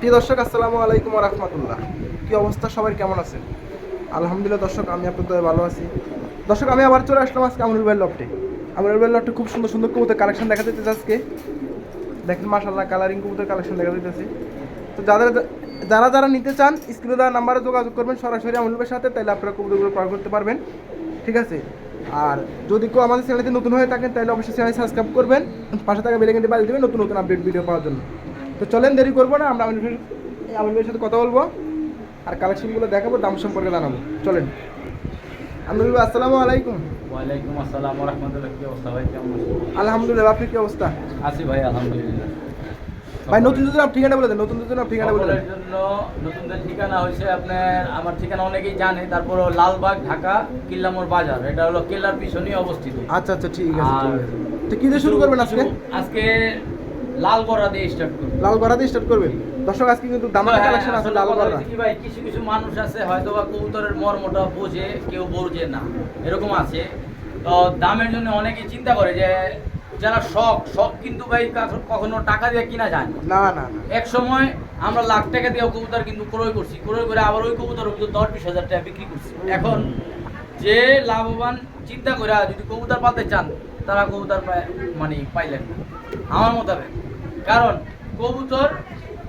প্রিয় দর্শক, আসসালামু আলাইকুম রহমতুল্লাহ। কি অবস্থা? সবাই কেমন আছেন? আলহামদুলিল্লাহ দর্শক, আমি আপনাদের ভালো আছি। দর্শক, আমি আবার চলে আসলাম আজকে আমরুল ভাই লফটে আমরুল ভাই লফটে খুব সুন্দর সুন্দর কবুতর কালেকশন দেখা যাচ্ছে আজকে। দেখেন মাশাল্লাহ কালারিং কবুতর কালেকশন দেখা যাচ্ছে তো যাদের, যারা যারা নিতে চান, স্ক্রিনে দেওয়া নাম্বারে যোগাযোগ করবেন, সরাসরি আমরুল ভাইয়ের সাথে তাহলে আপনারা কবুতরগুলো ক্রয় করতে পারবেন। ঠিক আছে? আর যদি কেউ আমাদের চ্যানেলতে নতুন হয়ে থাকেন তাহলে অবশ্যই চ্যানেল সাবস্ক্রাইব করবেন। পাশে থাকা বেলে কিন্তু বাজিয়ে দেবেন নতুন নতুন আপডেট ভিডিও পাওয়ার জন্য। তো চলেন দেরি করব না আমরা আমির ভাইয়ের সাথে কথা বলব। আর কালেকশনগুলো দেখাবো দাম সম্পর্কে জানাব। চলেন। আমির ভাই আসসালামু আলাইকুম। ওয়ালাইকুম আসসালাম রহমতুল্লাহ কি অবস্থা ভাই? কেমন আলহামদুলিল্লাহ আপনি কি অবস্থা? আছি ভাই আলহামদুলিল্লাহ। ভাই নতুন নতুন ঠিকানা বলে দেন নতুন নতুন ঠিকানা বলে দেন। জন্য নতুনদের ঠিকানা হয়েছে আপনার আমার ঠিকানা অনেকেই জানে তারপর লালবাগ ঢাকা কিল্লামোর বাজার। এটা হলো কেল্লার পিছনেই অবস্থিত। আচ্ছা আচ্ছা ঠিক আছে আছে। তো কি দিয়ে শুরু করবেন আজকে? আজকে লাল গড়া দিয়ে স্টার্ট করব। লাল গড়া দিয়ে স্টার্ট করবেন? দর্শক আজকে কিন্তু হ্যাঁ, কালেকশন আছে আসলে লাল গড়া কি ভাই কিছু কিছু মানুষ আছে হয়তো বা কবুতরের মর্মটা বোঝে কেউ বোঝে না। এরকম আছে। তো দামের জন্য অনেকে চিন্তা করে যে যারা শখ শখ কিন্তু ভাই কখনো টাকা দিয়ে কিনা যায় না। না এক সময় আমরা লাখ টাকা দিয়ে কবুতর কিন্তু ক্রয় করছি। ক্রয় করে আবার ওই কবুতর কিন্তু দশ বিশ হাজার টাকা বিক্রি করছি। এখন যে লাভবান চিন্তা করে যদি কবুতর পালতে চান তারা কবুতর মানে পাইলেন না। আমার মোতাবেক কারণ কবুতর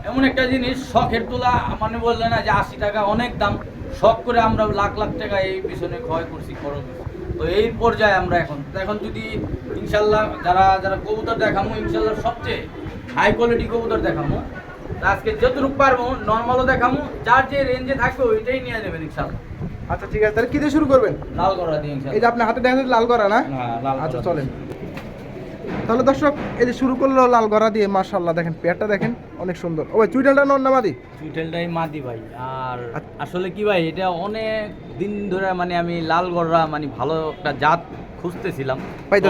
এমন একটা জিনিস শখের তোলা মানে বললে না যে আশি টাকা অনেক দাম শখ করে আমরা লাখ লাখ টাকা এই পিছনে ক্ষয় করছি খরচ। তো এই পর্যায়ে আমরা এখন। এখন যদি ইনশাল্লাহ যারা যারা কবুতর দেখামো ইনশাল্লাহ সবচেয়ে হাই কোয়ালিটি কবুতর দেখামো আজকে যতটুকু পারব নর্মালও দেখামো যার যে রেঞ্জে থাকবে ওইটাই নিয়ে নেবেন ইনশাল্লাহ। আচ্ছা ঠিক আছে। তাহলে কি দিয়ে শুরু করবেন? লাল করা দিয়ে এই যে আপনার হাতে দেখা লাল গড়া না? হ্যাঁ, লাল আচ্ছা করা চলেন। তাহলে দর্শক এই যে শুরু করল লাল গড়া দিয়ে মাশাল্লাহ দেখেন পেয়ারটা দেখেন অনেক সুন্দর। ও ভাই চুইটালটা নন নামাদি চুইটেলটাই মাদি ভাই। আর আচ্ছা। আসলে কি ভাই এটা অনেক দিন ধরে মানে আমি লাল গড়রা মানে ভালো একটা জাত খুঁজতেছিলাম।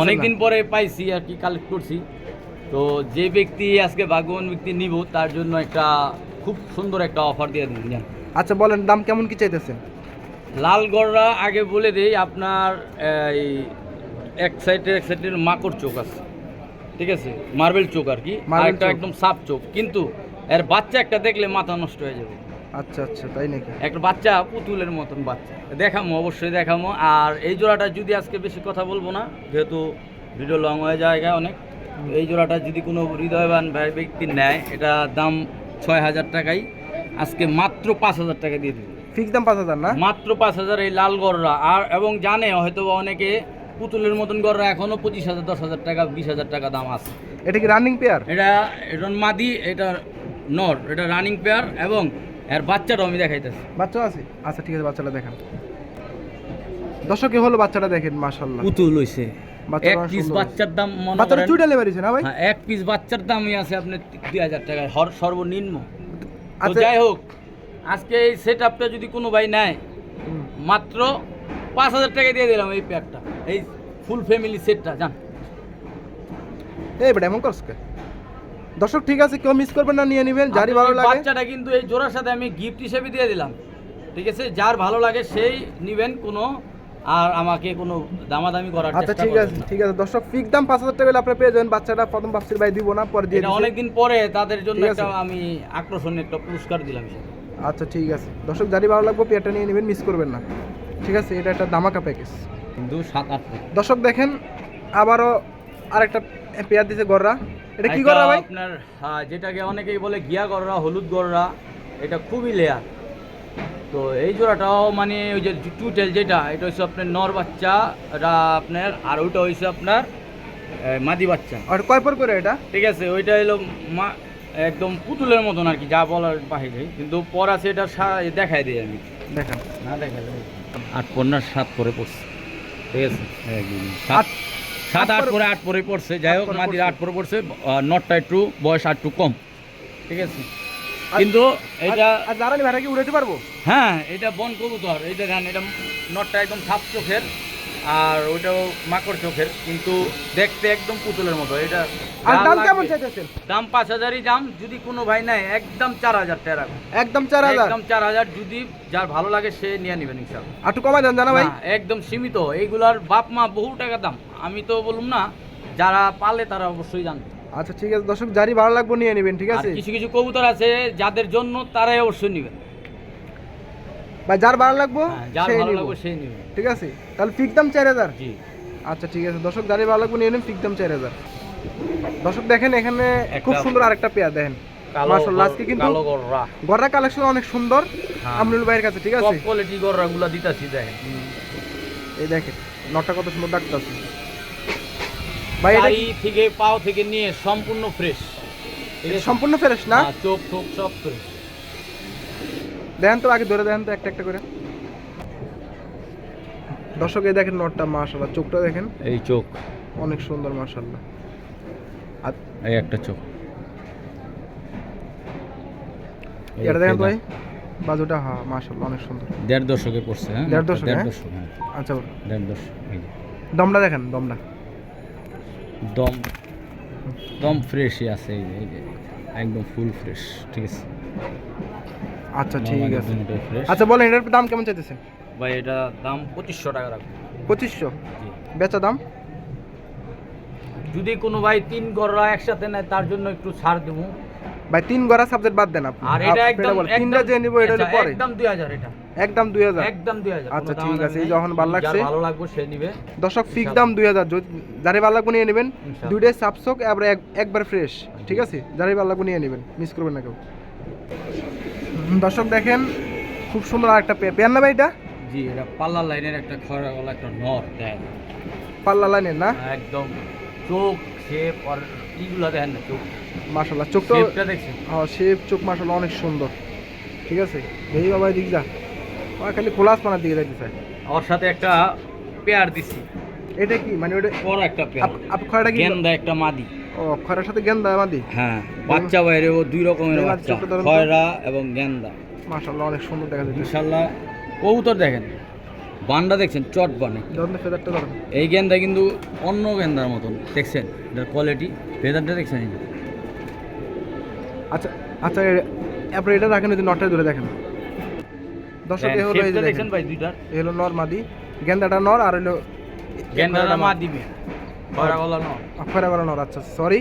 অনেক দিন পরে পাইছি আর কি কালেক্ট করছি। তো যে ব্যক্তি আজকে ভাগ্যবান ব্যক্তি নিব তার জন্য একটা খুব সুন্দর একটা অফার দিয়ে দিন। আচ্ছা বলেন দাম কেমন কি চাইতেছেন? লাল গড়রা আগে বলে দেই আপনার এই এক সাইডে এক সাইডের মাকড় চোখ আছে। ঠিক আছে? মার্বেল চোখ আর কি। একদম সাপ চোখ। কিন্তু এর বাচ্চা একটা দেখলে মাথা নষ্ট হয়ে যাবে। আচ্ছা আচ্ছা তাই নাকি? একটা বাচ্চা পুতুলের মতন বাচ্চা। দেখামো অবশ্যই দেখামো। আর এই জোড়াটা যদি আজকে বেশি কথা বলব না যেহেতু ভিডিও লং হয়ে জায়গা অনেক এই জোড়াটা যদি কোনো হৃদয়বান ভাই ব্যক্তি নেয় এটা দাম ছয় হাজার টাকাই। আজকে মাত্র পাঁচ হাজার টাকা দিয়ে দিবে। ফিক্স দাম পাঁচ হাজার না? মাত্র পাঁচ হাজার এই লাল গররা। আর এবং জানে হয়তো অনেকে পুতুলের মতন গররা এখনও পঁচিশ হাজার দশ হাজার টাকা বিশ হাজার টাকা দাম আছে। এটা কি রানিং পেয়ার এটা এটা মাদি এটা নর এটা রানিং পেয়ার এবং এর বাচ্চাটাও আমি দেখাইতেছি। বাচ্চা আছে? আচ্ছা ঠিক আছে বাচ্চাটা দেখেন। দর্শক হলো বাচ্চাটা দেখেন মাশাল্লাহ পুতুল হইছে। এক পিস বাচ্চার দাম মনে বাচ্চাটা না ভাই? হ্যাঁ, এক পিস বাচ্চার দামই আছে আপনার দুই হাজার হর- সর্বনিম্ন। তো আচ্ছা। যাই হোক আজকে এই সেট আপটা যদি কোনো ভাই নেয় মাত্র পাঁচ হাজার টাকা দিয়ে দিলাম এই প্যাকটা এই ফুল ফ্যামিলি সেটটা জান। এই বেটা এমন করছ কে? দর্শক ঠিক আছে কেউ মিস করবেন না নিয়ে নেবেন যারই ভালো লাগে। বাচ্চাটা কিন্তু এই জোড়ার সাথে আমি গিফট হিসেবে দিয়ে দিলাম। ঠিক আছে যার ভালো লাগে সেই নিবেন কোনো আর আমাকে কোনো দামাদামি করার আচ্ছা ঠিক আছে ঠিক আছে দর্শক ফিক্স দাম পাঁচ হাজার টাকা আপনি পেয়ে যাবেন বাচ্চাটা প্রথম বাপসির ভাই দিব না পরে দিয়ে এটা দিচ্ছি। অনেকদিন পরে তাদের জন্য একটা আমি আকর্ষণীয় একটা পুরস্কার দিলাম আচ্ছা ঠিক আছে। দর্শক যারই ভালো লাগবে পেয়ারটা নিয়ে নেবেন মিস করবেন না। ঠিক আছে এটা একটা দামাকা প্যাকেজ কিন্তু সাত আট। দর্শক দেখেন আবারও আরেকটা পেয়ার দিছে গররা। এটা কি গররা ভাই? আপনার হ্যাঁ, যেটাকে অনেকেই বলে গিয়া গররা হলুদ গররা এটা খুবই লেয়ার। তো এই জোড়াটাও মানে ওই যে টুটেল যেটা এটা হচ্ছে আপনার নর বাচ্চা এটা আপনার আর ওইটা হচ্ছে আপনার মাদি বাচ্চা। আর কয় পর করে এটা? ঠিক আছে ওইটা হলো মা একদম পুতুলের মতন আর কি যা বলার বাহিরে। কিন্তু পর আছে এটা দেখাই দিই আমি। দেখেন। না দেখাই আট পনেরো সাত পরে পড়ছে। ঠিক আছে? সাত আট- সাত আট আট পরে- আট পরে পড়ছে। যাই হোক মাদির আট পরে পড়ছে নটটা একটু বয়স একটু কম। ঠিক আছে? কিন্তু এটা জারানি ভাইটা কি উড়াইতে পারব? হ্যাঁ এটা বন কবুতর। এইটা ধান এটা নটটা একদম সাপ চোখের। আর ওইটাও মাকড় চোখের কিন্তু দেখতে একদম পুতুলের মতো। এটা আর দাম কেমন চাইতেছেন? দাম পাঁচ হাজারই দাম যদি কোনো ভাই নেয় একদম চার হাজার টাকা। একদম চার হাজার? একদম চার হাজার যদি যার ভালো লাগে সে নিয়ে নেবেন ইনশাল্লাহ আর একটু কমাই দেন জানা ভাই। একদম সীমিত। এইগুলার বাপ মা বহু টাকা দাম। আমি তো বলুম না যারা পালে তারা অবশ্যই জানবে। আচ্ছা ঠিক আছে। দর্শক যারই ভালো লাগবে নিয়ে নেবেন ঠিক আছে? কিছু কিছু কবুতর আছে যাদের জন্য তারাই অবশ্যই নেবেন। ভাই যার ভালো লাগবে হ্যাঁ, সেই নিবো। লাগবে সেই নেবে। ঠিক আছে? তাহলে ফিক দাম চার হাজার? জি। আচ্ছা ঠিক আছে। দর্শক যারই ভালো লাগবে নিয়ে নেন ফিক দাম চার হাজার। দর্শক দেখেন এখানে খুব সুন্দর আরেকটা পেয়ার দেখেন। মাশাআল্লাহ, আজকে কিন্তু গররা। কালেকশন অনেক সুন্দর হ্যাঁ। আমরুল ভাইয়ের কাছে ঠিক আছে? কোয়ালিটি দিতাছি দেখেন। এই দেখেন নটটা কত সুন্দর ভাই এটা থেকে পাও থেকে নিয়ে সম্পূর্ণ ফ্রেশ সম্পূর্ণ ফ্রেশ না? চোখ টোক সব ফ্রেশ দেখেন তো আগে ধরে দেখেন তো একটা একটা করে। দর্শক এই দেখেন নটটা মাশাআল্লাহ। চোখটা দেখেন। এই চোখ। অনেক সুন্দর মাশাআল্লাহ। আর এই একটা চোখ। এটা দেখেন ভাই বাজুটা হ্যাঁ মাশাআল্লাহ অনেক সুন্দর। দেড় দশকে পড়ছে হ্যাঁ? দেড় দশক, দেড় হ্যাঁ? দশক হ্যাঁ। আচ্ছা দেড় দশক দমটা দেখেন দমটা। দম দম ফ্রেশই আছে এই এই যে। একদম ফুল ফ্রেশ ঠিক আছে? আচ্ছা ঠিক আছে। আচ্ছা বলেন এটার দাম কেমন চাইতেছেন? ভাই এটা দাম পঁচিশশো টাকা রাখব। পঁচিশশো? বেচা দাম? যদি কোনো ভাই তিন গররা একসাথে নেয় তার জন্য একটু ছাড় দেবো। ভাই তিন গড়া সাবজেক্ট বাদ দেন আপনি। আর এটা একদম তিনটা যে নিবো এটা হলো আচ্ছা, পরে। একদম দুই হাজার এটা। একদম দুই হাজার। একদম দুই হাজার আচ্ছা, ঠিক আছে, এই যখন ভালো লাগছে। ভালো লাগবে সে নিবে। দর্শক ফিক দাম দুই হাজার। যারে ভালো লাগবে নিয়ে নেবেন। দুইটাই সাবসক এবার এক- একবার ফ্রেশ ঠিক আছে? যারে ভালো লাগবে নিয়ে নেবেন। মিস করবেন না কেউ। দর্শক দেখেন খুব সুন্দর আরেকটা পেয়ার পেয়ার না ভাই এটা? জি এটা পাল্লা লাইনের একটা গলা একটা নর দেন পাল্লা লাইনের না? একদম। চোখ শেপ আর ইগুলা দেখেন না চোখ। মাশাল্লাহ চোখ তো শেপটা দেখছেন? হ্যাঁ শেপ চোখ মাশাল্লাহ অনেক সুন্দর। ঠিক আছে? এই বাবা দিক যা। ও খালি খোলাস পানার দিকে যাইতে চায় ওর সাথে একটা পেয়ার দিছি। এটা কি? মানে ওটা বড় একটা পেয়ার। আপ- খয়টা কি? গেন্দা একটা মাদি। ও খয়রার সাথে গেন্দা মাদি হ্যাঁ বাচ্চা বাইরে ও দুই রকমের বাচ্চা খয়রা এবং গেন্দা। মাশাল্লাহ অনেক সুন্দর দেখা যাচ্ছে। ইনশাল্লাহ কবুতর দেখেন বান্ডা দেখছেন চট বানে। এই গেন্দা কিন্তু অন্য গেন্দার মতন দেখছেন এটার কোয়ালিটি ফেদারটা দেখছেন আচ্ছা আচ্ছা এ- এটা রাখেন যদি নটটা ধরে দেখেন। দর্শক এ হলো এই দেখেন। ভাই দুইটার। এ হলো নর মাদি গেন্দাটা নর আর হলো গেন্দাটা মা আচ্ছা সরি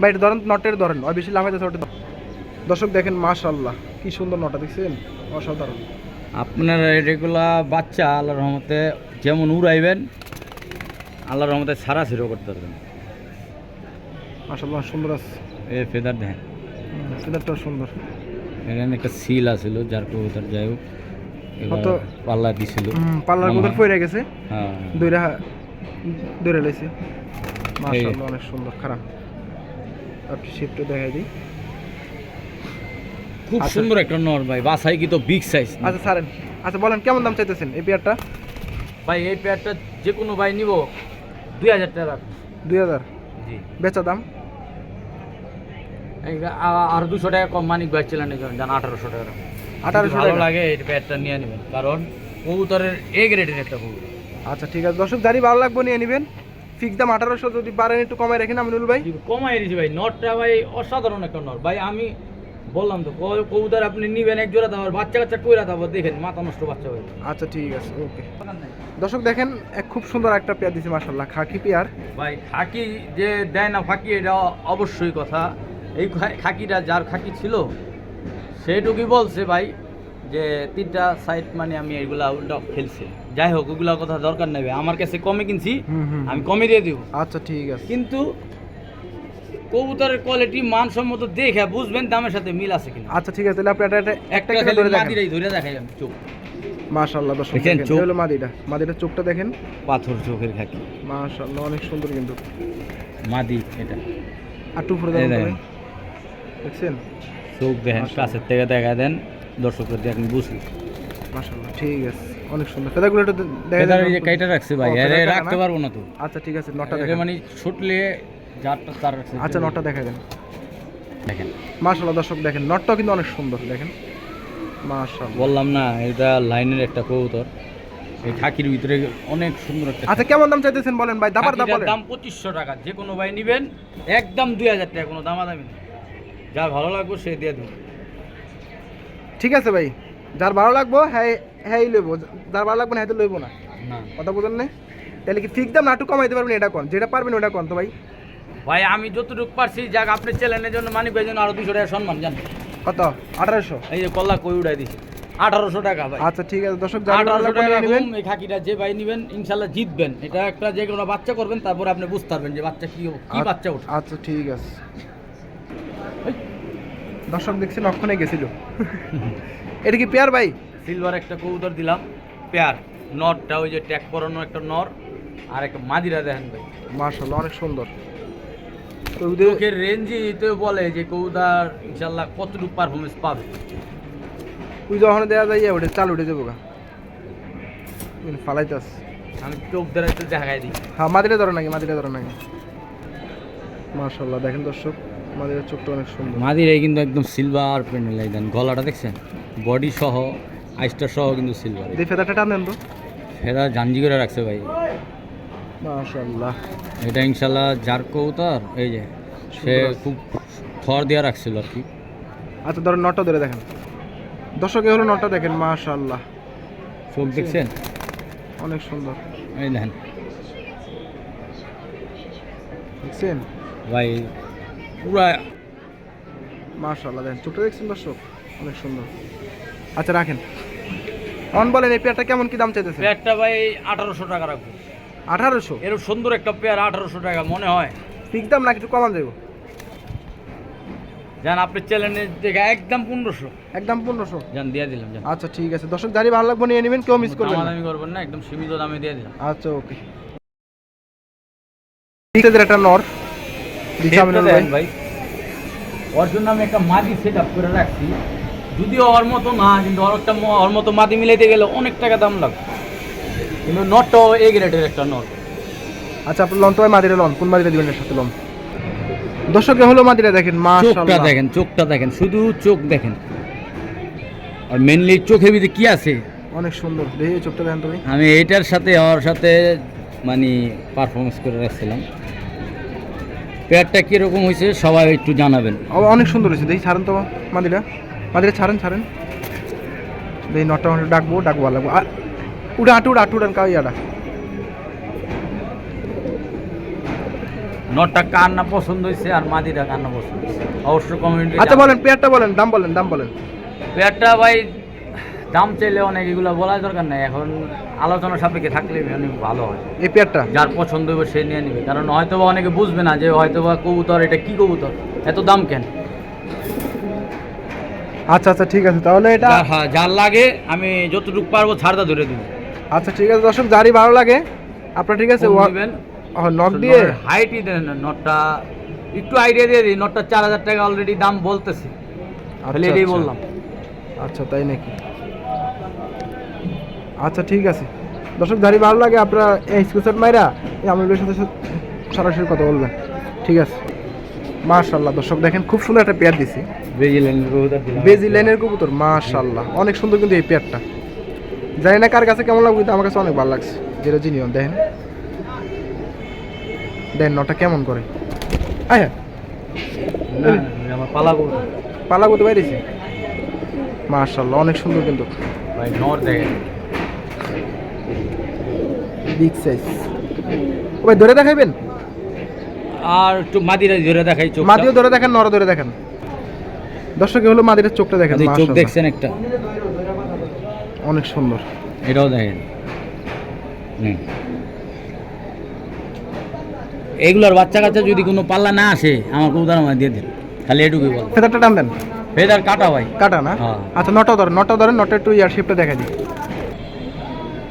ভাই এটা ধরেন নটের ধরেন আর বেশি হয়েছে ওটা দর্শক দেখেন মাশাল্লাহ কি সুন্দর নটা দেখছেন? অসাধারণ। আপনার এগুলা বাচ্চা আল্লাহর রহমতে যেমন উড়াইবেন আল্লাহর রহমতে সারা ছিড়ো করতে পারবেন। মাশাল্লাহ সুন্দর আছে। এ ফেদার দেখেন ফেদারটাও সুন্দর। এখানে একটা সিল আছিল যার কবুতর যাই হোক পাল্লা দিছিল। পাল্লার মধ্যে পড়ে গেছে। হ্যাঁ। দইরা দইরা লাইছে মাশাআল্লাহ অনেক সুন্দর খারাপ। আপনি শিফটে দেখাই দিই। খুব আচ্ছা। সুন্দর একটা নর ভাই বাসাই কি তো বিগ সাইজ আচ্ছা ছাড়েন। আচ্ছা বলেন কেমন দাম চাইতেছেন এই পেয়ারটা ভাই এই পেয়ারটা যে কোনো ভাই নিব দুই হাজার টাকা। দুই হাজার? জি। বেচা দাম? আর দুশো টাকা কম মানিক ভাই ছিলেন জান আঠারোশো টাকা। আঠারোশো টাকা। লাগে এই পেয়ারটা নিয়ে নেবেন। কারণ কবুতরের এ গ্রেডের একটা কবুতর। আচ্ছা ঠিক আছে। দর্শক যারই ভালো লাগবে নিয়ে নেবেন। ফিক্স দাম আঠারোশো যদি পারেন একটু কমাই রাখেন আমিনুল ভাই। কমাই দিয়েছি ভাই নটটা ভাই অসাধারণ একটা নট। ভাই আমি বললাম তো কবুতর আপনি নিবেন এক জোড়া দাবার বাচ্চা কাচ্চা কইরা দাবার দেখেন মাথা নষ্ট বাচ্চা ভাই আচ্ছা ঠিক আছে ওকে দর্শক দেখেন এক খুব সুন্দর একটা পেয়ার দিছে মাশাল্লাহ খাকি পেয়ার। ভাই খাকি যে দেয় না ফাঁকি এটা অবশ্যই কথা। এই খাকিটা যার খাকি ছিল সেইটুকুই বলছে ভাই যে তিনটা সাইড মানে আমি এইগুলা উল্টা খেলছি। যাই হোক ওগুলা কথা দরকার ভাই। আমার কাছে কমে কিনছি আমি কমে দিয়ে দিব। আচ্ছা ঠিক আছে। কিন্তু কবুতরের কোয়ালিটি মানসম্মত দেখে বুঝবেন দামের সাথে মিল আছে কিনা। আচ্ছা ঠিক আছে তাহলে আপনি একটা একটা একটা ধরে দেখেন। ধরে দেখাই আমি চোখ। মাশাল্লাহ দর্শক দেখেন দেখেন চোখ? হলো মাদিটা। মাদিটার চোখটা দেখেন। পাথর চোখের খাকি। মাশাল্লাহ অনেক সুন্দর কিন্তু। মাদি এটা। আর টু ফোরে দেখেন। দেখেন। দেখছেন? চোখ দেখেন মাশাআল্লাহ। কাছের থেকে দেখা দেন দর্শকদের দেখেন বুঝলি মাশাল্লাহ ঠিক আছে। অনেক সুন্দর। ফেদারগুলো একটু দেখা যায় এই যে কাইটা রাখছে ভাই আরে রাখতে পারব না তো। আচ্ছা ঠিক আছে নটা এটা দেখেন। মানে ছুটলে যারটা তার রাখছে আচ্ছা নটা দেখা দেন। দেখেন। মাশাল্লাহ দর্শক দেখেন নটটাও কিন্তু অনেক সুন্দর দেখেন। মাশাল্লাহ বললাম না এটা লাইনের একটা কবুতর। এই খাকির ভিতরে অনেক সুন্দর একটা আচ্ছা কেমন দাম চাইতেছেন বলেন ভাই? দাবার দাম বলেন। দাম পঁচিশশো টাকা যে কোনো ভাই নিবেন একদম দুই হাজার টাকা কোনো দামাদামি নেই। যা ভালো লাগবে সে দিয়ে দেবেন ঠিক আছে ভাই যার ভালো লাগবো হ্যাঁ হ্যাঁ লইবো যার ভালো লাগবে না হ্যাঁ লইবো না। না। কথা বুঝেন না তাহলে কি ঠিক দাম না একটু কমাইতে পারবেন এটা কোন? যেটা পারবেন ওটা কোন তো ভাই? ভাই আমি যতটুকু পারছি যাক আপনি চ্যানেলের জন্য মানিক ভাই জন্য আরও দুশো টাকা সম্মান জান কত? আঠারোশো? এই যে কল্লা কই উড়াই দিছে। আঠারোশো টাকা ভাই। আচ্ছা ঠিক আছে দর্শক আঠারোশো টাকা নেবেন। এই খাকিটা যে ভাই নিবেন ইনশাল্লাহ জিতবেন। এটা একটা যে কোনো বাচ্চা করবেন তারপর আপনি বুঝতে পারবেন যে বাচ্চা কি কি আচ্ছা। বাচ্চা ওঠে আচ্ছা ঠিক আছে। দর্শক দেখছি লক্ষণে গেছিল। এটা কি পেয়ার ভাই? সিলভার একটা কবুতর দিলাম। পেয়ার নরটা ওই যে ট্যাগ করানো একটা নর আর একটা মাদিরা দেখেন ভাই। মার্শাল্লাহ অনেক সুন্দর। ওদের রেঞ্জে তো বলে যে কবুতর ইনশাল্লাহ কতটুকু পারফরমেন্স পাবে। ওই যখন দেওয়া যায় ওটা চাল উঠে যাব গা। ফালাইতাস আমি চোখ ধরে একটু দেখাই দিই। হ্যাঁ মাদিরে ধরো নাকি মাদিরে ধরো নাকি? মার্শাল্লাহ দেখেন দর্শক মাদিরের চোখটা অনেক সুন্দর। মাদিরাই কিন্তু একদম সিলভার প্যানেল দেন। গলাটা দেখছেন? বডি সহ আইস্টার সহ কিন্তু সিলভার এই ফেদারটা টান দেন তো। ফেদা জাঞ্জি করে রাখছে ভাই। মার্শাল্লাহ এটা ইনশাল্লাহ যার কবুতর এই যে সে খুব থর দেওয়া রাখছিল আর কি। আচ্ছা ধরো নটটা ধরে দেখেন। দর্শক হলো নটটা দেখেন মার্শাল্লাহ চোখ দেখছেন? অনেক সুন্দর। এই দেখেন। দেখছেন? ভাই পুরা মার্শাল্লাহ দেখেন। চোখটা দেখছেন দর্শক? অনেক সুন্দর। আচ্ছা রাখেন। অন বলেন এই পেয়ারটা কেমন কি দাম চাইতেছে পেয়ারটা ভাই আঠারোশো টাকা রাখব। আঠারোশো? এরকম সুন্দর একটা পেয়ার আঠারোশো টাকা মনে হয়। ফিক্স দাম না কিছু কমান দেবো? যান আপনি চ্যানেলে দেখে একদম পনেরোশো। একদম পনেরোশো? যান দিয়ে দিলাম যান আচ্ছা ঠিক আছে। দর্শক গাড়ি ভালো লাগবে নিয়ে নেবেন কেউ মিস করবেন না। দামাদামি করবেন না একদম সীমিত দামে দিয়ে দিলাম। আচ্ছা ওকে। ঠিক আছে একটা নর ভাই। জন্য আমি একটা মাদি সেট আপ করে রাখছি। যদিও ওর মতো না কিন্তু ওর একটা ওর মতো মাদি মিলাইতে গেলে অনেক টাকা দাম লাগবে। কিন্তু নটটাও এ গ্রেডের একটা নট আচ্ছা আপনার লন তো ভাই মাদিরে লন কোন মাদিরে দিবেন এর সাথে লন দর্শকে হলো মাদিরে দেখেন চোখটা মাশাআল্লাহ দেখেন চোখটা দেখেন শুধু চোখ দেখেন। আর মেনলি চোখের ভিতরে কি আছে? অনেক সুন্দর দেখি চোখটা দেখেন তুমি। আমি এটার সাথে ওর সাথে মানে পারফরমেন্স করে রাখছিলাম। পেয়ারটা কীরকম হয়েছে সবাই একটু জানাবেন। অনেক সুন্দর হয়েছে দেখি ছাড়েন তো মাদিরা। মাদিরা ছাড়েন ছাড়েন। এই মানে ডাকবো ডাকবো লাগবো। উড়া আটু উড়া আটু উড়ান কাউ ইয়াটা নটটা কার না পছন্দ হয়েছে আর মাদিটা কার না পছন্দ হয়েছে অবশ্যই কমেন্টে আচ্ছা বলেন পেয়ারটা বলেন দাম বলেন দাম বলেন। পেয়ারটা ভাই দাম চাইলে অনেক এগুলো বলার দরকার নেই। এখন আলোচনা সাপেক্ষে থাকলে অনেক ভালো হয়। এই পেয়ারটা? যার পছন্দ হবে সে নিয়ে নেবে। কারণ হয়তো বা অনেকে বুঝবে না যে হয়তো বা কবুতর এটা কি কবুতর? এত দাম কেন? আচ্ছা আচ্ছা ঠিক আছে তাহলে এটা হ্যাঁ, যার লাগে আমি যতটুকু পারব ছাড়দা ধরে দিব। আচ্ছা ঠিক আছে দর্শক যারই ভালো লাগে আপনার ঠিক আছে নক দিয়ে হাইটই দেন নটটা একটু আইডিয়া দিয়ে দিই নটটা চার হাজার টাকা অলরেডি দাম বলতেছি। খালি আচ্ছা, এটাই আচ্ছা। বললাম। আচ্ছা তাই নাকি? আচ্ছা ঠিক আছে। দর্শক যারই ভালো লাগে আপনারা এই স্ক্রিনশট মাইরা এই আমলের সাথে সাথে সরাসরি কথা বলবেন। ঠিক আছে। মাশাল্লাহ দর্শক দেখেন খুব সুন্দর একটা পেয়ার দিছি। বেজি লাইনের কবুতর মাশাল্লাহ অনেক সুন্দর কিন্তু এই পেয়ারটা। জানি না কার কাছে কেমন লাগবে কিন্তু আমার কাছে অনেক ভালো লাগছে। যেটা জিনিও দেখেন। দেখেন নটা কেমন করে? আয় হ্যাঁ। পালা কবুতর। পালা করতে পারিছি মাশাল্লাহ অনেক সুন্দর কিন্তু। ভাই নর দেখেন। বিগ সাইজ ভাই ধরে দেখাইবেন? আর একটু মাদিরা ধরে দেখাই চোখ মাদিও ধরে দেখেন নর ধরে দেখেন। দর্শক হলো মাদিরের চোখটা দেখেন চোখ দেখছেন একটা। অনেক সুন্দর। এটাও দেখেন। হুম। এইগুলার বাচ্চা কাচ্চা যদি কোনো পাল্লা না আসে কবুতর আমার দিয়ে দিন। খালি এটুকুই বল। ফেদারটা টান দেন। ফেদার কাটা ভাই। কাটা না? হ্যাঁ। আচ্ছা নটা ধরেন নটা ধরেন নটা একটু ইয়ার শেপটা দেখা দিই।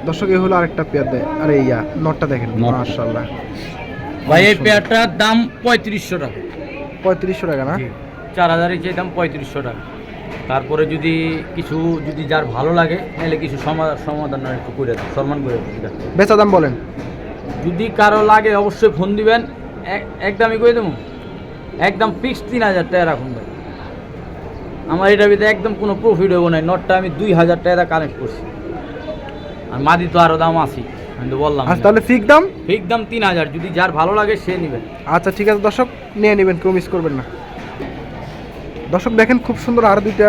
দর্শক এ হলো আরেকটা পেয়ার দেয়। আরে ইয়া নটটা দেখেন। মাশাআল্লাহ। ভাই এই পেয়ারটার দাম পঁয়ত্রিশশো টাকা। পঁয়ত্রিশশো টাকা না? চার হাজারের চেয়ে দাম পঁয়ত্রিশশো টাকা। তারপরে যদি কিছু যদি যার ভালো লাগে তাহলে কিছু সমা- সমাধান একটু করে দেন। সম্মান করে বেচা দাম বলেন। যদি কারও লাগে অবশ্যই ফোন দিবেন। এক- একদমই করে দেবো। একদম ফিক্সড তিন হাজার টাকা রাখুন ভাই। আমার এটা ভিতরে একদম কোনো প্রফিট হব না। নটটা আমি দুই হাজার টাকা কানেক্ট করছি। আর মাদি তো আরও দাম আছে। আমি তো বললাম আচ্ছা তাহলে ফিক দাম? ফিক্স দাম তিন হাজার। যদি যার ভালো লাগে সে নেবেন আচ্ছা ঠিক আছে দর্শক নিয়ে নেবেন কেউ মিস করবেন না। দর্শক দেখেন খুব সুন্দর আরও দুইটা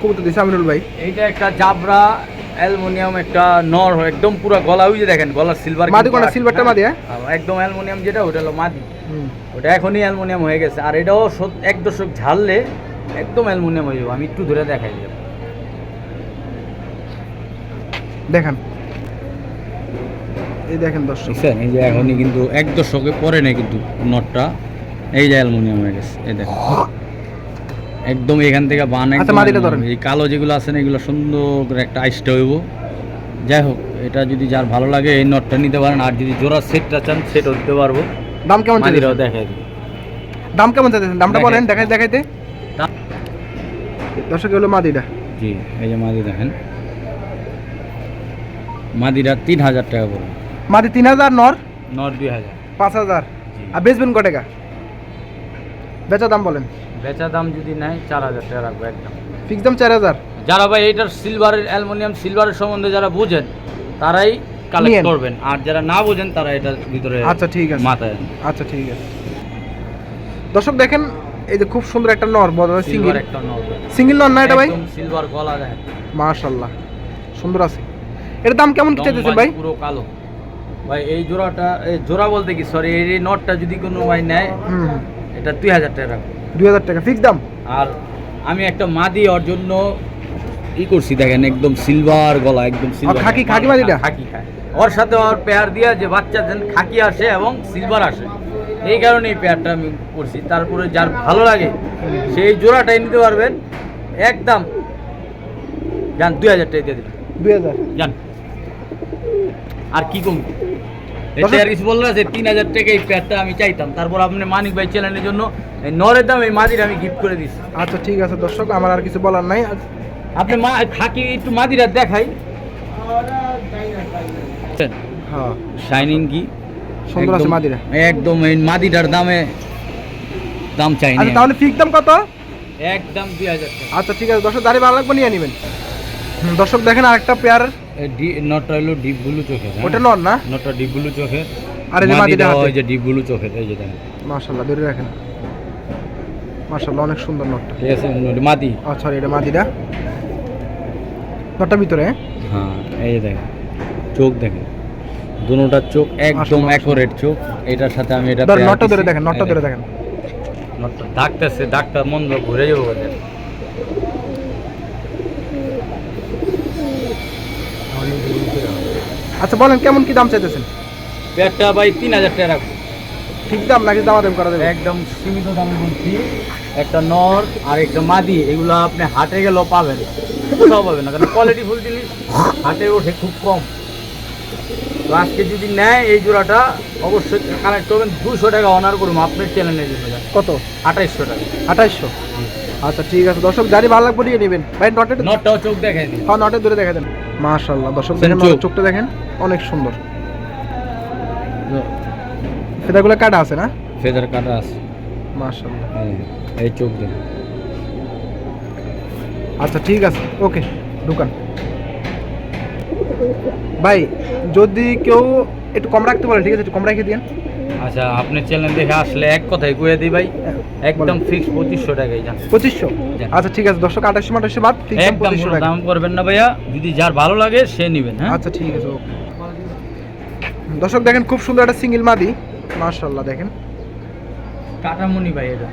কবুতর দিয়েছে আমিনুল ভাই। এইটা একটা জাবরা অ্যালুমিনিয়াম একটা নর একদম পুরো গলা ওই যে দেখেন গলার সিলভার মাদি কোনটা? সিলভারটা মাদি, হ্যাঁ? একদম অ্যালুমিনিয়াম যেটা ওটা হলো মাদি। ওটা এখনই অ্যালুমিনিয়াম হয়ে গেছে। আর এটাও এক দশক ঝাললে একদম অ্যালুমিনিয়াম হয়ে যাবে। আমি একটু ধরে দেখাই দেখান এই দেখেন দর্শক। বুঝছেন এই যে এখনই কিন্তু এক দশকে পরে নেই কিন্তু নটটা। এই যে অ্যালুমিনিয়াম হয়ে গেছে এই দেখেন। একদম এখান থেকে বান আচ্ছা। এই কালো যেগুলো আছে না এগুলো সুন্দর করে একটা আইসটা হইব। যাই হোক এটা যদি যার ভালো লাগে এই নটটা নিতে পারেন আর যদি জোড়া সেটটা চান সেটও দিতে পারব। দাম কেমন মাদিরাও দেখাই দাম কেমন চাইতেছেন? দামটা। বলেন দেখাই দেখাইতে। দর্শক হলো মাদিটা জি এই যে মাদি দেখেন। মাদিরা তিন হাজার টাকা করে। মাদি তিন হাজার নর? নট দুই হাজার। পাঁচ হাজার। আর বেচবেন ক টাকা? বেচা দাম বলেন। বেচা দাম যদি নেয় চার হাজার টাকা রাখব একদম। ফিক্স দাম চার হাজার? যারা ভাই এটার সিলভারের অ্যালুমিনিয়াম সিলভারের সম্বন্ধে যারা বুঝেন তারাই কালেক্ট করবেন। আর যারা না বুঝেন তারা এটার ভিতরে আচ্ছা ঠিক আছে। মাথায় আচ্ছা ঠিক আছে। দর্শক দেখেন এই যে খুব সুন্দর একটা নর বড় সিঙ্গেল। একটা নড়বে সিঙ্গেল নর না এটা ভাই? সিলভার গলা দেয় মাশাল্লাহ। সুন্দর আছে। এটার দাম কেমন কি চাইতেছেন ভাই? পুরো কালো। ভাই এই জোড়াটা এই জোড়া বলতে কি? সরি এই নটটা যদি কোনো ভাই নেয় হুম। এটা দুই হাজার টাকা। রাখব দুই হাজার টাকা ফিক্স দাম? আর আমি একটা মাদি ওর জন্য ই করছি দেখেন একদম সিলভার গলা একদম সিলভার খাকি- খাকি মাদিটা? খাকি খায় ওর সাথে ওর পেয়ার দিয়া যে বাচ্চা যেন খাকি আসে এবং সিলভার আসে। এই কারণে এই পেয়ারটা আমি করছি। তারপরে যার ভালো লাগে সেই জোড়াটাই নিতে পারবেন। একদম। যান দুই হাজার টাকা দিয়ে দিবেন দুই হাজার। যান। আর কি কম? দশ- আর কিছু বলল যে তিন হাজার টাকা এই প্যাডটা আমি চাইতাম। তারপর আপনি মানিক ভাই চ্যানেলের জন্য এই নরের দাম এই মাদির আমি গিফট করে দিচ্ছি আচ্ছা ঠিক আছে দর্শক আমার আর কিছু বলার নাই। আপনি মা থাকি একটু মাদিরা দেখাই। হ্যাঁ। শাইনিং কি? সুন্দর আছে মাদিরা। একদম এই মাদিটার দামে দাম চাই আচ্ছা তাহলে ফিক্স দাম কত? একদম দুই হাজার আচ্ছা ঠিক আছে দর্শক দাঁড়িয়ে ভালো লাগবে নিয়ে নেবেন। দর্শক দেখেন আরেকটা পেয়ার নটটা হলো ডিপ ব্লু চোখের হ্যাঁ? ওটা নর না? নটটা ডিপ ব্লু চোখের আর এই মাদিটা। ওই যে ডিপ ব্লু চোখের এই যে দেখেন। মাশাল্লাহ ধরে রাখেন। মাশাল্লাহ অনেক সুন্দর নটটা। ঠিক আছে মাদি। সরি এটা মাদিটা। নটটা ভিতরে? হ্যাঁ? এই যে দেখেন চোখ দেখেন। দুটার চোখ একদম মাশাআল্লাহ। অ্যাকোরেট চোখ। এটার সাথে আমি এটা নটটা ধরে। দেখেন নটটা ধরে দেখেন। নটটা ডাকতেছে ডাকটা মন ঘুরে যাব আচ্ছা বলেন কেমন কি দাম চাইতেছেন? পেয়ারটা ভাই তিন হাজার টাকা রাখব। ঠিক দাম নাকি দামাদাম করা যাবে? একদম সীমিত দামে বলছি একটা নর আর একটা মাদি এগুলো আপনি হাটে গেলেও পাবেন। কোথাও পাবেন না কারণ কোয়ালিটি ফুল জিনিস হাটে ওঠে খুব কম। তো আজকে যদি নেয় এই জোড়াটা অবশ্যই কানেক্ট করবেন। দুশো টাকা অনার করুন আপনার চ্যানেলের জন্য কত? আঠাইশশো টাকা। আঠাইশশো? আচ্ছা ঠিক আছে। দর্শক জারি ভালো লাগবে নিয়ে নেবেন। ভাই নটের নটটাও চোখ দেখাই দিন। হ্যাঁ নটের ধরে দেখে দেন। মাশাল্লাহ দর্শক দেখেন চোখটা দেখেন অনেক সুন্দর। ফেদাগুলো কাটা আছে না? ফেদার কাটা আছে। মাশাল্লাহ এই, এই চোখ দিন আচ্ছা ঠিক আছে। ওকে দোকান ভাই যদি কেউ একটু কম রাখতে বলে ঠিক আছে? একটু কম রেখে দিন আচ্ছা আপনার চ্যানেল দেখে আসলে এক কথাই কয়ে দিই ভাই একদম ফিক্স পঁচিশশো টাকাই যান পঁচিশশো? আচ্ছা ঠিক আছে দর্শক আঠাশশো আঠাশশো বাদ একদম দাম করবেন না ভাইয়া যদি যার ভালো লাগে সে নেবেন হ্যাঁ? আচ্ছা ঠিক আছে ওকে। দর্শক দেখেন খুব সুন্দর একটা সিঙ্গেল মাদি। মাশাল্লাহ দেখেন। কাটামুনি ভাই এটা।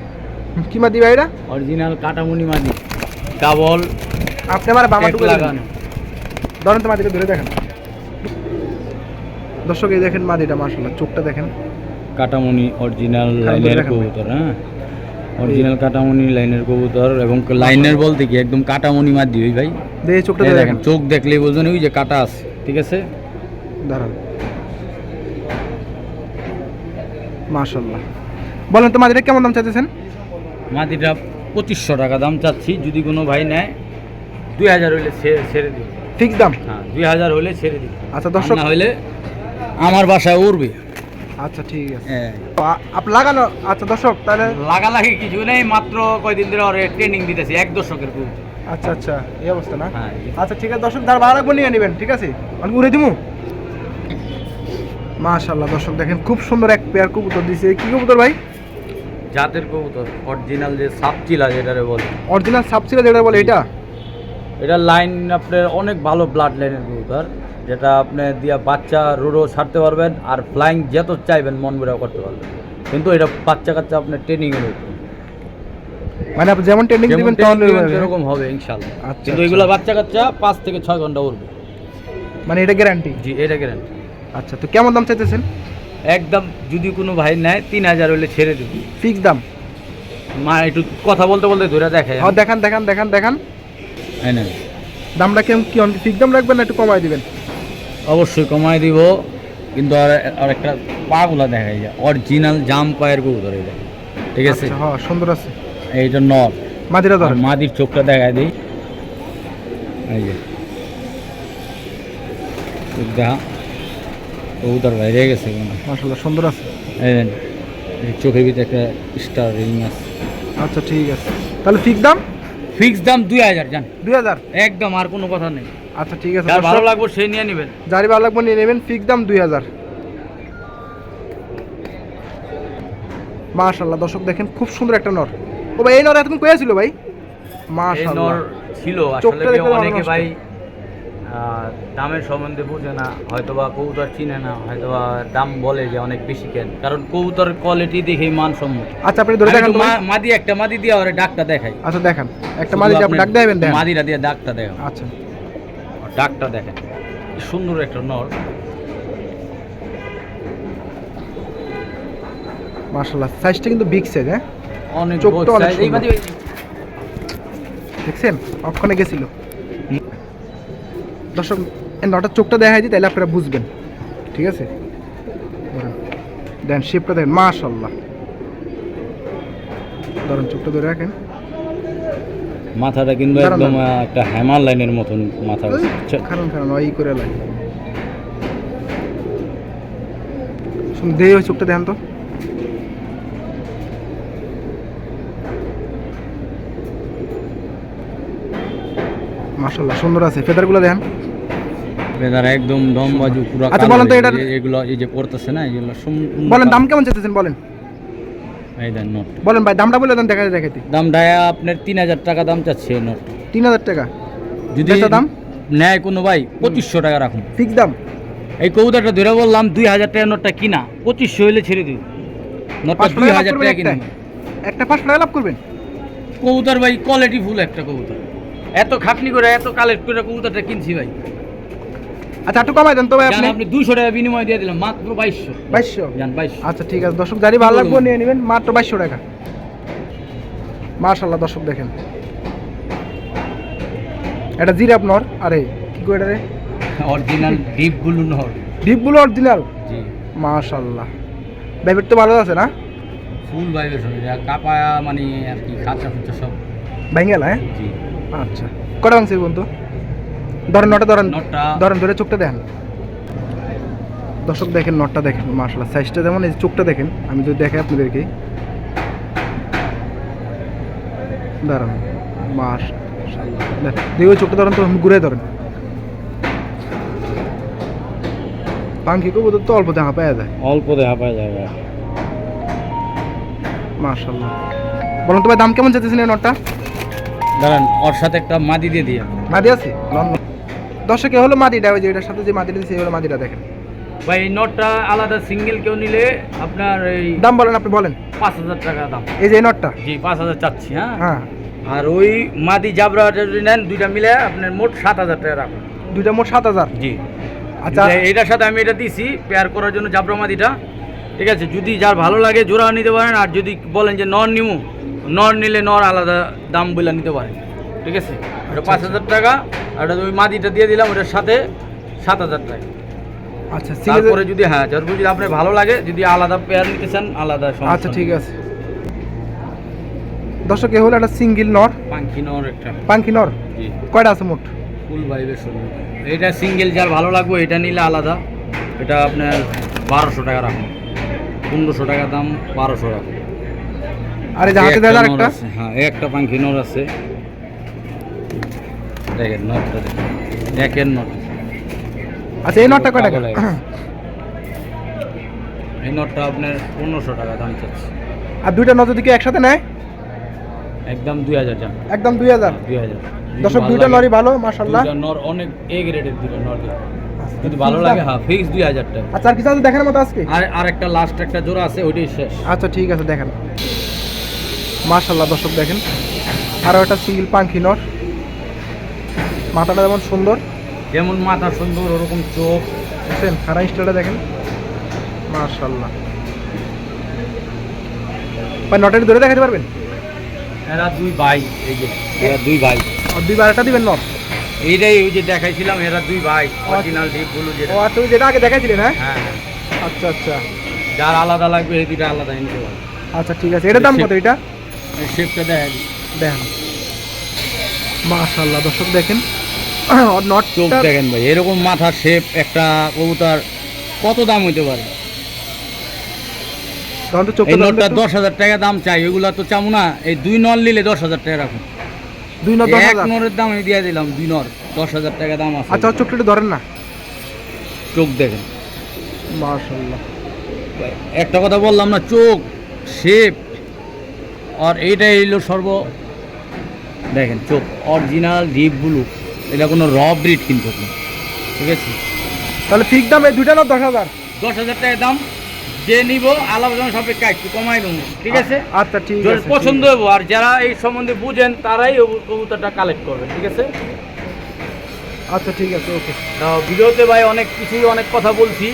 কি মাদি ভাই এটা? অরিজিনাল কাটামুনি মাদি। ডাবল আপনি আমার এক টুকু লাগানো। ধরেন তো মাদিটা ধরে দেখেন। দর্শক এই দেখেন মাদিটা মাশাল্লাহ চোখটা দেখেন। কাটামুনি অরিজিনাল লাইনের কবুতর হ্যাঁ? অরিজিনাল কাটামুনি লাইনের কবুতর এবং লাইনের বলতে কি একদম কাটামুনি মাদি ওই ভাই। চোখটা দেখেন চোখ দেখলেই বুঝবেন ওই যে কাটা আছে ঠিক আছে? দাঁড়ান মাশাল্লাহ বলেন তো মাদিটা কেমন দাম চাইতেছেন? মাদিটা পঁচিশশো টাকা দাম চাচ্ছি যদি কোনো ভাই নেয় দুই হাজার হইলে ছেড়ে দিই ফিক্স দাম? হ্যাঁ দুই হাজার হইলে ছেড়ে দিই আচ্ছা দর্শক না হইলে আমার বাসায় উড়বে। আচ্ছা ঠিক আছে। হ্যাঁ। আপ লাগানো আচ্ছা দর্শক তাহলে লাগালাগি কিছু নেই মাত্র কয়দিন ধরে ওরে ট্রেনিং দিতেছি এক দশকের খুব আচ্ছা আচ্ছা এই অবস্থা না? হ্যাঁ আচ্ছা ঠিক আছে দর্শক দাঁড় ভালো লাগবে নিয়ে নেবেন ঠিক আছে? আমি উড়ে দিমু? মাশাল্লাহ দর্শক দেখেন খুব সুন্দর এক পেয়ার কবুতর দিছে। কি কবুতর ভাই? জাতের কবুতর অরিজিনাল যে সাপচিলা যেটারে বলে। অরিজিনাল সাবসিডি যেটা বলে এটা? এটা লাইন আপনার অনেক ভালো ব্লাড লাইনের কবুতর যেটা আপনি দিয়া বাচ্চা রুড়ো ছাড়তে পারবেন আর ফ্লাইং যত চাইবেন মন বেড়াও করতে পারবেন। কিন্তু এটা বাচ্চা কাচ্চা আপনার ট্রেনিং এর উপর। মানে আপনি যেমন ট্রেনিং দিবেন তেমন হবে। ইনশাল্লাহ আচ্ছা, কিন্তু আচ্ছা। এগুলো বাচ্চা কাচ্চা পাঁচ থেকে ছয় ঘণ্টা উঠবে। মানে এটা গ্যারান্টি জি এটা গ্যারান্টি আচ্ছা তো কেমন দাম চাইতেছেন? একদম যদি কোনো ভাই নেয় তিন হাজার হলে ছেড়ে দেবো। ফিক্স দাম? মা একটু কথা বলতে বলতে ধরে দেখে হ্যাঁ দেখান দেখান দেখান দেখান। দামটা কেমন কি ফিক্স দাম রাখবেন না একটু কমাই দিবেন? অবশ্যই কমাই দিব কিন্তু আর আর একটা পাগুলা দেখা যায় অরিজিনাল জাম পায়ের কবুতর এটা। ঠিক আছে? আচ্ছা, হ্যাঁ সুন্দর আছে। এইটা নর। মাদিরা ধরেন। মাদির চোখটা দেখায় দিই। এই যে। দেখা কবুতর বাইরে গেছে মাশাআল্লাহ সুন্দর আছে। এই চোখের ভিতরে একটা স্টার রিং আছে। আচ্ছা ঠিক আছে। তাহলে ফিক্স দাম? ফিক্স দাম দুই হাজার জান। দুই হাজার? একদম আর কোনো কথা নেই। আচ্ছা ঠিক আছে। যার ভালো লাগবে সে নিয়ে নেবেন। যারই ভালো লাগবে নিয়ে নেবেন ফিক্স দাম দুই হাজার। মাশাল্লাহ দর্শক দেখেন খুব সুন্দর একটা নর। ও ভাই এই নর এতক্ষণ কয়ে ছিল ভাই? মাশাল্লাহ নর ছিল আসলে অনেকে ভাই দামের সম্বন্ধে বোঝে না হয়তোবা কবুতর চিনে না হয়তোবা দাম বলে যে অনেক বেশি কেন। কারণ কবুতর কোয়ালিটি দেখেই মানসম্মত। আচ্ছা আপনি ধরে দেখান মাদি একটা মাদি দিয়ে ওরে ডাকটা দেখাই। আচ্ছা দেখান। একটা মাদি আপনি ডাক দেবেন দেন মাদিরা দিয়ে ডাকটা দেখাও। আচ্ছা। ডাকটা দেখেন সুন্দর একটা নর। মাশাল্লাহ সাইজটা কিন্তু বিগ সাইজ হ্যাঁ? অনেক চোখটা অনেক দেখছেন? অক্ষণে গেছিল। দর্শক নটার চোখটা দেখাই দিই তাহলে আপনারা বুঝবেন। ঠিক আছে? দেন শেপটা দেখেন মাশাল্লাহ ধরেন চোখটা ধরে রাখেন। মাথাটা কিন্তু একদম একটা হ্যামার লাইনের মতন মাথা খারান খারান ওই করে লাগে শুন দে ওই চোখটা দেখেন তো। মাশাল্লাহ সুন্দর আছে। ফেদারগুলো দেখেন। বেদার একদম দম বাজু পুরো আচ্ছা, বলেন তো যে- এগুলো এই যে পড়তেছে না এগুলো বলেন দাম কেমন চাইতেছেন বলেন। এই দেন নোট। বলেন ভাই দামটা বলে দেন দেখা দেখাইতে। দাম ডায়া আপনার তিন হাজার টাকা দাম চাচ্ছে নোট। তিন হাজার টাকা। যদি দাম? নেয় কোনো ভাই পঁচিশশো টাকা রাখুন। ফিক্স দাম? এই কবুতরটা ধরে বললাম দুই হাজার টাকা নোটটা কিনা পঁচিশশো হলে ছেড়ে দিই। নোটটা দুই হাজার টাকা কিনা একটা। একটা পাঁচশো টাকা লাভ করবেন? কবুতর ভাই কোয়ালিটি ফুল একটা কবুতর এত খাটনি করে এত কালেক্ট করে কবুতরটা কিনছি ভাই। আচ্ছা একটু কমাই দেন তো ভাই আপনি। আপনি দুশো টাকা বিনিময় দিয়ে দিলাম মাত্র বাইশশো। বাইশশো? জান বাইশশো। আচ্ছা ঠিক আছে দর্শক যারই ভালো লাগবে নিয়ে নেবেন মাত্র বাইশশো টাকা। মার্শাল্লাহ দর্শক দেখেন। এটা জিরাপ নর আরে কি করে এটা রে? অরিজিনাল ডিপ ব্লু নহর ডিপগুলো অরিজিনাল জি। মাশাল্লাহ ব্যাপার তো ভালো আছে না? ফুল ভাইব্রেশন এটা কাপায়া মানে আর কি খাঁচা খুচা সব। ভেঙ্গেল হ্যাঁ? জি। আচ্ছা কটা বন্ধু? ধরেন নটা ধরেন ধরেন ধরে চোখটা দেখেন। দর্শক দেখেন নটটা দেখেন মার্শাল্লাহ সাইজটা যেমন এই চোখটা দেখেন আমি যদি দেখাই আপনাদেরকে। দাঁড়ান মাস দেখো চোখটা ধরেন তো ঘুরে ধরেন। পাঙ্কি তো অল্প দেখা পাওয়া যায়। অল্প দেখা পাওয়া যাবে মার্শাল্লাহ বলুন তো ভাই দাম কেমন চাইতেছেন এই নটটা? দাঁড়ান ওর সাথে একটা মাদি দিয়ে দিয়ে মাদি আছে? দর্শকে হলো মাদিটা ওই যে এটার সাথে যে মাদিটা দিচ্ছে হলো মাদিটা দেখেন। ভাই এই নটটা আলাদা সিঙ্গেল কেউ নিলে আপনার এই দাম বলেন আপনি বলেন। পাঁচ হাজার টাকা দাম। এই যে এই নটটা। জি পাঁচ হাজার চাচ্ছি হ্যাঁ? হ্যাঁ। আর ওই মাদি জাবরা যদি নেন দুইটা মিলে আপনার মোট সাত হাজার টাকা রাখুন দুইটা মোট সাত হাজার? জি। আচ্ছা। আচ্ছা এটার সাথে আমি এটা দিছি পেয়ার করার জন্য জাবরা মাদিটা। ঠিক আছে যদি যার ভালো লাগে জোড়া নিতে পারেন আর যদি বলেন যে নর নিমু নর নিলে নর আলাদা দাম বলে নিতে পারেন। ঠিক আছে? ওটা পাঁচ হাজার টাকা আর ওটা ওই মাদিটা দিয়ে দিলাম ওটার সাথে সাত হাজার টাকা। আচ্ছা তারপরে যদি হ্যাঁ তারপরে যদি আপনার ভালো লাগে যদি আলাদা পেয়ার নিতে চান আলাদা আচ্ছা ঠিক আছে। দর্শক এ হলো একটা সিঙ্গেল নর। পাঙ্খি নর একটা। পাঙ্কি নর? জি। কয়টা আছে মোট? ফুল ভাইবেশন এটা সিঙ্গেল যার ভালো লাগবে এটা নিলে আলাদা। এটা আপনার বারোশো টাকা রাখুন পনেরোশো টাকা দাম বারোশো রাখুন আর নর একটা হ্যাঁ একটা পাঙ্খি নর আছে। দেখেন নটটা দেখেন। একের নট। আচ্ছা এই নটটা কয় টাকা হয়ে। এই নটটা আপনার পনেরোশো টাকা দাম চাচ্ছে। আর দুইটা নজর দিকে একসাথে নেয়? একদম দুই হাজার যান একদম দুই হাজার? দুই হাজার। দর্শক দুইটা নরই ভালো মাশাল্লাহ নর অনেক এ গ্রেডের দুটো নর দিয়ে। যদি ভালো লাগে হ্যাঁ ফিক্স দুই হাজার টাকা। আচ্ছা আর কিছু আছে দেখার মতো আজকে? আর আর একটা লাস্ট একটা জোড়া আছে ওইটাই শেষ। আচ্ছা ঠিক আছে দেখেন। মাশাল্লাহ দর্শক দেখেন। আরও একটা সিঙ্গেল পাঙ্খি নর। মাথাটা যেমন সুন্দর। যেমন মাথা সুন্দর ওরকম চোখ। দেখছেন খারা স্টাইলটা দেখেন। মাশাল্লাহ ভাই নটের ধরে দেখাতে পারবেন? এরা দুই ভাই এই যে। এরা দুই ভাই। আর দুই বারোটা দিবেন নট? এইটাই ওই যে দেখাইছিলাম এরা দুই ভাই। অরিজিনাল ডিপগুলো যেটা। ও আচ্ছা যেটা আগে দেখাইছিলেন হ্যাঁ? হ্যাঁ। আচ্ছা আচ্ছা। যার আলাদা লাগবে এই দুইটা আলাদা নিতে পারে আচ্ছা ঠিক আছে। এটার দাম কত এটা? শেপটা দেখা দিই। দেখেন। মাশাল্লাহ দর্শক দেখেন। নট চোখ দেখেন ভাই এরকম মাথার শেপ একটা কবুতর কত দাম হইতে পারে? এই নটটা দশ হাজার টাকা দাম চাই ওইগুলা তো চামু না এই দুই নল নিলে দশ হাজার টাকা রাখুন। দুই নট এক নরের দাম আমি দিয়ে দিলাম দুই নর দশ হাজার টাকা দাম আছে। আচ্ছা চোখটা ধরেন না। চোখ দেখেন। মাশাল্লাহ একটা কথা বললাম না চোখ শেপ আর এইটাই হইল সর্ব দেখেন চোখ অরিজিনাল ডিপ ব্লু এটা কোনো র ব্রিড কিনতে না। ঠিক আছে? তাহলে ঠিক দাম এই দুইটা না দশ হাজার? দশ হাজার টাকা দাম যে নিব আলাদা সাপেক্ষে একটু কমাই দেবো ঠিক আছে? আচ্ছা ঠিক আছে পছন্দ হব আর যারা এই সম্বন্ধে বুঝেন তারাই কবুতরটা কালেক্ট করবে ঠিক আছে? আচ্ছা ঠিক আছে ওকে। তো ভিডিওতে ভাই অনেক কিছুই অনেক কথা বলছি।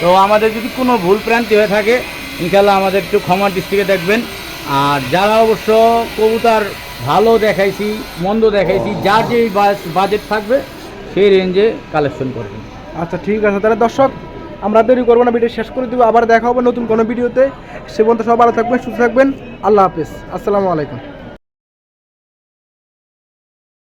তো আমাদের যদি কোনো ভুল প্রান্তি হয়ে থাকে ইনশাল্লাহ আমাদের একটু ক্ষমা দৃষ্টিকে দেখবেন। আর যারা অবশ্য কবুতার ভালো দেখাইছি, মন্দ দেখাইছি, যার যে বাজেট থাকবে, সেই রেঞ্জে কালেকশন করবেন আচ্ছা ঠিক আছে। তাহলে দর্শক, আমরা দেরি করব না ভিডিও শেষ করে দেবো। আবার দেখা হবে নতুন কোনো ভিডিওতে। সে পর্যন্ত সব ভালো থাকবেন, সুস্থ থাকবেন। আল্লাহ হাফিজ। আসসালামু আলাইকুম।